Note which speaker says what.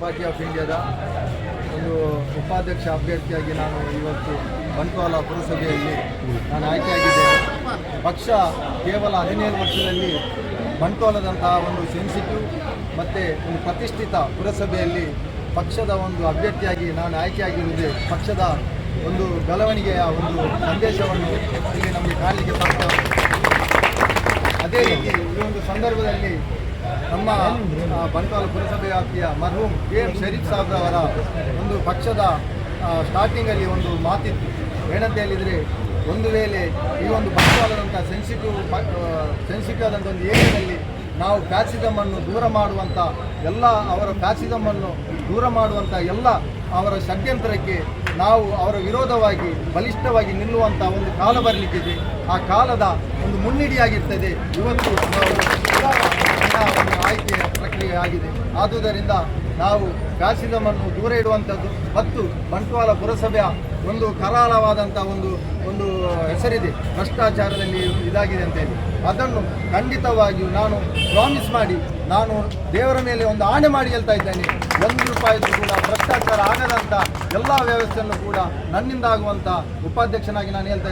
Speaker 1: Party of ಇಂಡಿಯಾದ ಒಂದು ಉಪಾಧ್ಯಕ್ಷ ಅಭ್ಯರ್ಥಿಯಾಗಿ ನಾನು ಇವತ್ತು ಬಂಟ್ವಾಳ ಪುರಸಭೆಯಲ್ಲಿ ನಾನು ಆಯ್ಕೆಯಾಗಿದ್ದೇನೆ. ಪಕ್ಷ ಕೇವಲ ಹದಿನೇಳು ವರ್ಷದಲ್ಲಿ ಬಂಟ್ವಾಳದಂತಹ ಒಂದು ಸೆನ್ಸಿಟಿವ್ ಮತ್ತು ಒಂದು ಪ್ರತಿಷ್ಠಿತ ಪುರಸಭೆಯಲ್ಲಿ ಪಕ್ಷದ ಒಂದು ಅಭ್ಯರ್ಥಿಯಾಗಿ ನಾನು ಆಯ್ಕೆಯಾಗಿರುವುದೇ ಪಕ್ಷದ ಒಂದು ಬೆಳವಣಿಗೆಯ ಒಂದು ಸಂದೇಶವನ್ನು ಇಲ್ಲಿ ನಮಗೆ ಕಾಣಲಿಕ್ಕೆ ಸಾಧ್ಯ ಅದೇ ರೀತಿ ಈ ಒಂದು ಸಂದರ್ಭದಲ್ಲಿ ನಮ್ಮ ಬಂಟ್ವಾಳ ಪುರಸಭೆ ವ್ಯಾಪ್ತಿಯ ಮರ್ಹೂಮ್ ಕೆ ಎಂ ಶರೀಫ್ ಸಾಬ್ರವರ ಒಂದು ಪಕ್ಷದ ಸ್ಟಾರ್ಟಿಂಗಲ್ಲಿ ಒಂದು ಮಾತಿತ್ತು. ಏನಂತ ಹೇಳಿದರೆ, ಒಂದು ವೇಳೆ ಈ ಒಂದು ಬಂಟ್ವಾಳದಂಥ ಸೆನ್ಸಿಟಿವ್ ಸೆನ್ಸಿಟಿವ್ ಆದಂಥ ಒಂದು ಏರಿಯಾದಲ್ಲಿ ನಾವು ಫ್ಯಾಸಿಸಮನ್ನು ದೂರ ಮಾಡುವಂಥ ಎಲ್ಲ ಅವರ ಫ್ಯಾಸಿಸಮನ್ನು ದೂರ ಮಾಡುವಂಥ ಎಲ್ಲ ಅವರ ಷಡ್ಯಂತ್ರಕ್ಕೆ ನಾವು ಅವರ ವಿರೋಧವಾಗಿ, ಬಲಿಷ್ಠವಾಗಿ ನಿಲ್ಲುವಂಥ ಒಂದು ಕಾಲ ಬರಲಿಕ್ಕಿದೆ. ಆ ಕಾಲದ ಒಂದು ಮುನ್ನುಡಿಯಾಗಿರ್ತದೆ ಇವತ್ತು ನಾವು ಆದುದರಿಂದ ನಾವು ಫ್ಯಾಸಿಸಮನ್ನು ದೂರ ಇಡುವಂಥದ್ದು ಮತ್ತು ಬಂಟ್ವಾಳ ಪುರಸಭೆಯ ಒಂದು ಕರಾಳವಾದಂಥ ಒಂದು ಒಂದು ಹೆಸರಿದೆ. ಭ್ರಷ್ಟಾಚಾರದಲ್ಲಿ ಇದಾಗಿದೆ ಅಂತೇಳಿ. ಅದನ್ನು ಖಂಡಿತವಾಗಿಯೂ ನಾನು ಪ್ರಾಮಿಸ್ ಮಾಡಿ, ನಾನು ದೇವರ ಮೇಲೆ ಒಂದು ಆಣೆ ಮಾಡಿ ಹೇಳ್ತಾ ಇದ್ದೇನೆ. ಒಂದು ರೂಪಾಯಿಗೂ ಕೂಡ ಭ್ರಷ್ಟಾಚಾರ ಆಗದಂಥ ಎಲ್ಲ ವ್ಯವಸ್ಥೆಯನ್ನು ಕೂಡ ನನ್ನಿಂದ ಆಗುವಂಥ ಉಪಾಧ್ಯಕ್ಷನಾಗಿ ನಾನು ಹೇಳ್ತಾ